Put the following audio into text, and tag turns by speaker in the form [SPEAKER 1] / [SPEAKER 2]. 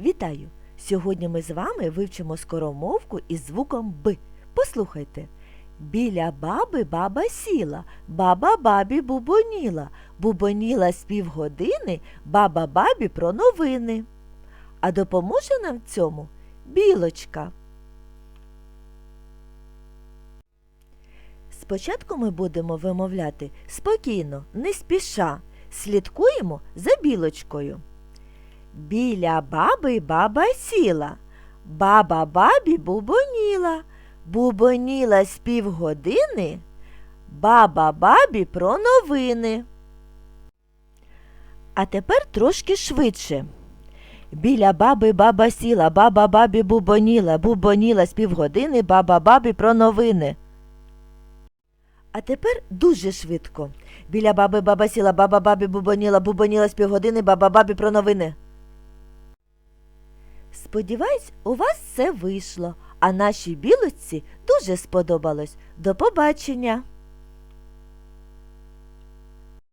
[SPEAKER 1] Вітаю! Сьогодні ми з вами вивчимо скоромовку із звуком Б. Послухайте. Біля баби баба сіла, баба бабі бубоніла, бубоніла з півгодини, баба бабі про новини. А допоможе нам в цьому білочка. Спочатку ми будемо вимовляти спокійно, не спіша. Слідкуємо за білочкою. Біля баби баба сіла, баба бабі бубоніла, бубоніла з півгодини, баба бабі про новини. А тепер трошки швидше. Біля баби баба сіла, баба бабі бубоніла, бубоніла з півгодини, баба бабі про новини. А тепер дуже швидко. Біля баби баба сіла, баба бабі бубоніла, бубоніла з півгодини, баба бабі про новини. Сподіваюсь, у вас все вийшло, а нашій білочці дуже сподобалось. До побачення!